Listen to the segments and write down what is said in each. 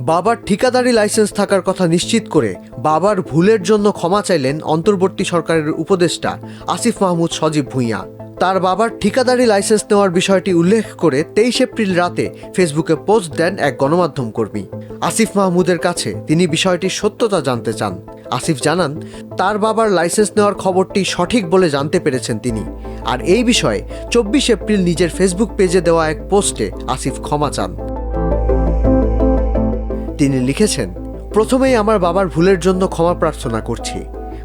বাবার ঠিকাদারি লাইসেন্স থাকার কথা নিশ্চিত করে বাবার ভুলের জন্য ক্ষমা চাইলেন অন্তর্বর্তী সরকারের উপদেষ্টা আসিফ মাহমুদ সজীব ভূঁইয়া। তার বাবার ঠিকাদারি লাইসেন্স নেওয়ার বিষয়টি উল্লেখ করে তেইশ এপ্রিল রাতে ফেসবুকে পোস্ট দেন এক গণমাধ্যম কর্মী। আসিফ মাহমুদের কাছে তিনি বিষয়টির সত্যতা জানতে চান। আসিফ জানান, তার বাবার লাইসেন্স নেওয়ার খবরটি সঠিক বলে জানতে পেরেছেন তিনি। আর এই বিষয়ে চব্বিশ এপ্রিল নিজের ফেসবুক পেজে দেওয়া এক পোস্টে আসিফ ক্ষমা চান। তিনি লিখেছেন, প্রথমেই আমার বাবার ভুলের জন্য ক্ষমা প্রার্থনা করছি।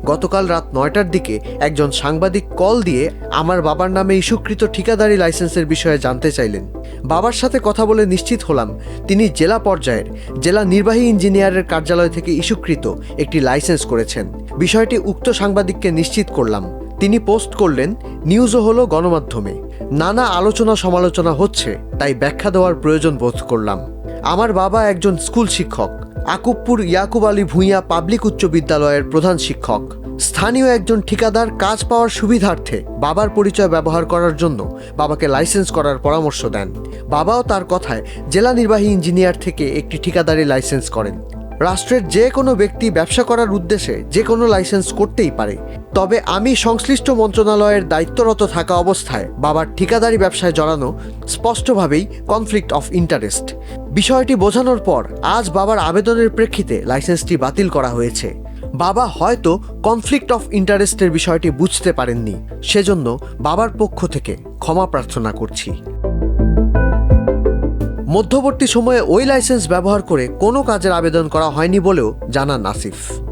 গতকাল রাত নয়টার দিকে একজন সাংবাদিক কল দিয়ে আমার বাবার নামে ইস্যুকৃত ঠিকাদারি লাইসেন্সের বিষয়ে জানতে চাইলেন। বাবার সাথে কথা বলে নিশ্চিত হলাম, তিনি জেলা পর্যায়ের, জেলা নির্বাহী ইঞ্জিনিয়ারের কার্যালয় থেকে ইস্যুকৃত একটি লাইসেন্স করেছেন। বিষয়টি উক্ত সাংবাদিককে নিশ্চিত করলাম। তিনি পোস্ট করলেন, নিউজও হলো গণমাধ্যমে। নানা আলোচনা সমালোচনা হচ্ছে, তাই ব্যাখ্যা দেওয়ার প্রয়োজন বোধ করলাম। আমার বাবা একজন স্কুল শিক্ষক আকুবপুর ইয়াকুব আলী ভূঁইয়া পাবলিক উচ্চ বিদ্যালয়ের প্রধান শিক্ষক। স্থানীয় একজন ঠিকাদার কাজ পাওয়ার সুবিধার্থে বাবার পরিচয় ব্যবহার করার জন্য বাবাকে লাইসেন্স করার পরামর্শ দেন। বাবাও তার কথায় জেলা নির্বাহী ইঞ্জিনিয়ার থেকে একটি ঠিকাদারি লাইসেন্স করেন। রাষ্ট্রের যে কোনো ব্যক্তি ব্যবসা করার উদ্দেশ্যে যে কোনো লাইসেন্স করতেই পারে। তবে আমি সংশ্লিষ্ট মন্ত্রণালয়ের দায়িত্বরত থাকা অবস্থায় বাবার ঠিকাদারি ব্যবসায় জড়ানো স্পষ্টভাবেই কনফ্লিক্ট অফ ইন্টারেস্ট বিষয়টি বোঝানোর পর আজ বাবার আবেদনের প্রেক্ষিতে লাইসেন্সটি বাতিল করা হয়েছে। বাবা হয়তো কনফ্লিক্ট অফ ইন্টারেস্টের বিষয়টি বুঝতে পারেননি। সেজন্য বাবার পক্ষ থেকে ক্ষমা প্রার্থনা করছি। মধ্যবর্তী সময়ে ওই লাইসেন্স ব্যবহার করে কোনো কাজের আবেদন করা হয়নি বলেও জানান আসিফ।